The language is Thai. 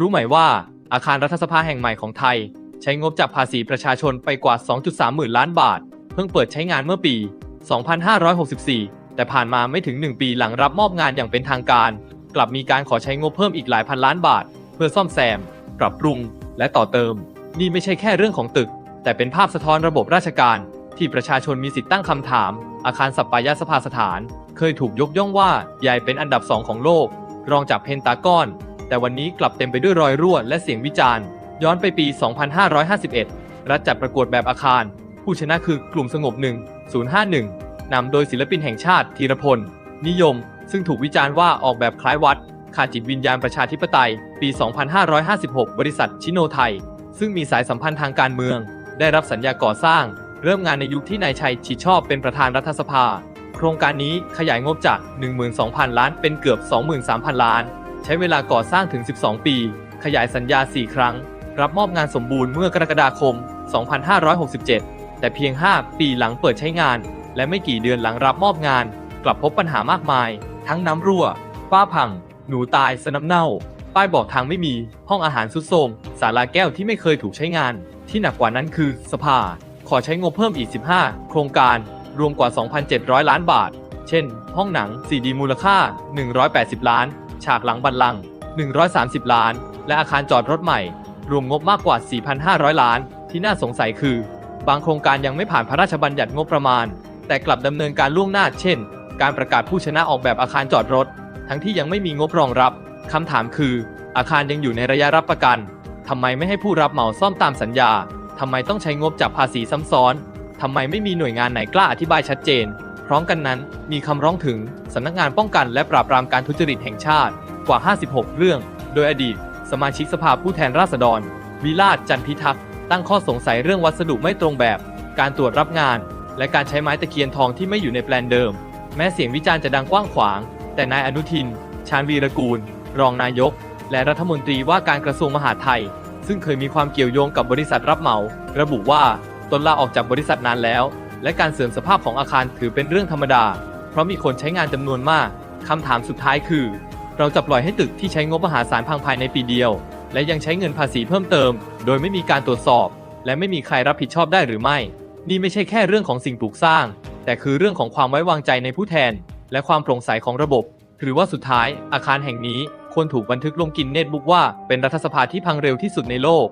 รู้ไหมว่าอาคารรัฐสภาแห่งใหม่ของไทย ใช้งบจากภาษีประชาชนไปกว่า 2.3 หมื่นล้านบาท เพิ่งเปิดใช้งานเมื่อปี 2564 แต่ผ่านมาไม่ถึง 1 ปีหลังรับมอบงานอย่างเป็นทางการ กลับมีการขอใช้งบเพิ่มอีกหลายพันล้านบาท เพื่อซ่อมแซม ปรับปรุง และต่อเติม นี่ไม่ใช่แค่เรื่องของตึก แต่เป็นภาพสะท้อนระบบราชการ ที่ประชาชนมีสิทธิ์ตั้งคำถาม อาคารสัปปายสภาสถาน เคยถูกยกย่องว่าใหญ่เป็นอันดับสองของโลก รองจากเพนตากอน แต่วันนี้กลับเต็มไปด้วยรอยรั่วและเสียงวิจารณ์ ย้อนไปปี 2551 รัฐจัดประกวดแบบอาคาร ผู้ชนะคือกลุ่มสงบ 1 051 นำโดยศิลปินแห่งชาติธีรพล นิยม ซึ่งถูกวิจารณ์ว่าออกแบบคล้ายวัด ขาดจิตวิญญาณประชาธิปไตย ปี 2556 บริษัทชิโนไทย ซึ่งมีสายสัมพันธ์ทางการเมือง ได้รับสัญญาก่อสร้าง เริ่มงานในยุคที่นายชัยชิดชอบเป็นประธานรัฐสภา โครงการนี้ขยายงบจาก 12,000 ล้านเป็นเกือบ 23,000 ล้าน ใช้เวลาก่อสร้างถึง 12 ปี ขยายสัญญา 4 ครั้ง รับมอบงานสมบูรณ์เมื่อกรกฎาคม 2567 แต่เพียง 5 ปีหลังเปิดใช้งาน และไม่กี่เดือนหลังรับมอบงาน กลับพบปัญหามากมาย ทั้งน้ำรั่วฝ้าพัง หนูตาย สน้ำเน่า ป้ายบอกทางไม่มี ห้องอาหารสุดโทรมศาลาแก้วที่ไม่เคยถูกใช้งาน ที่หนักกว่านั้นคือ สภา ขอใช้งบเพิ่มอีก 15 โครงการ รวมกว่า 2,700 ล้านบาท เช่น ห้องหนัง 4D มูลค่า 180 ล้าน ฉากหลังบัลลังก์130 ล้าน และอาคารจอดรถใหม่ รวมงบมากกว่า 4,500 ล้าน ที่น่าสงสัยคือ บางโครงการยังไม่ผ่านพระราชบัญญัติงบประมาณ แต่กลับดำเนินการล่วงหน้า เช่น การประกาศผู้ชนะออกแบบอาคารจอดรถ ทั้งที่ยังไม่มีงบรองรับคำถามคือ อาคารยังอยู่ในระยะรับประกันทำไมไม่ให้ผู้รับเหมาซ่อมตามสัญญาทำไมต้องใช้งบจากภาษีซ้ำซ้อนทำไมไม่มีหน่วยงานไหนกล้าอธิบายชัดเจน พร้อมกันนั้น มีคำร้องถึงสำนักงานป้องกันและปราบปรามการทุจริตแห่งชาติกว่า 56 เรื่อง โดยอดีต สมาชิกสภาผู้แทนราษฎร วิลาศจันพิทักษ์ตั้งข้อสงสัยเรื่องวัสดุไม่ตรงแบบ การตรวจรับงาน และการใช้ไม้ตะเคียนทองที่ไม่อยู่ในแปลนเดิม แม้เสียงวิจารณ์จะดังกว้างขวาง แต่นายอนุทิน ชาญวีรกูล รองนายก และรัฐมนตรีว่าการกระทรวงมหาดไทย ซึ่งเคยมีความเกี่ยวโยงกับบริษัทรับเหมา ระบุว่าตนลาออกจากบริษัทนานแล้ว และการเสื่อมสภาพของอาคารถือเป็นเรื่องธรรมดา เพราะมีคนใช้งานจำนวนมากคำถามสุดท้ายคือ เราจะปล่อยให้ตึกที่ใช้งบมหาศาลพังภายในปีเดียว และยังใช้เงินภาษีเพิ่มเติม โดยไม่มีการตรวจสอบ และไม่มีใครรับผิดชอบได้หรือไม่ นี่ไม่ใช่แค่เรื่องของสิ่งปลูกสร้าง แต่คือเรื่องของความไว้วางใจในผู้แทน และความโปร่งใสของระบบ หรือว่าสุดท้ายอาคารแห่งนี้ควรถูกบันทึกลงกินเนตบุ๊กว่าเป็นรัฐสภาที่พังเร็วที่สุดในโลก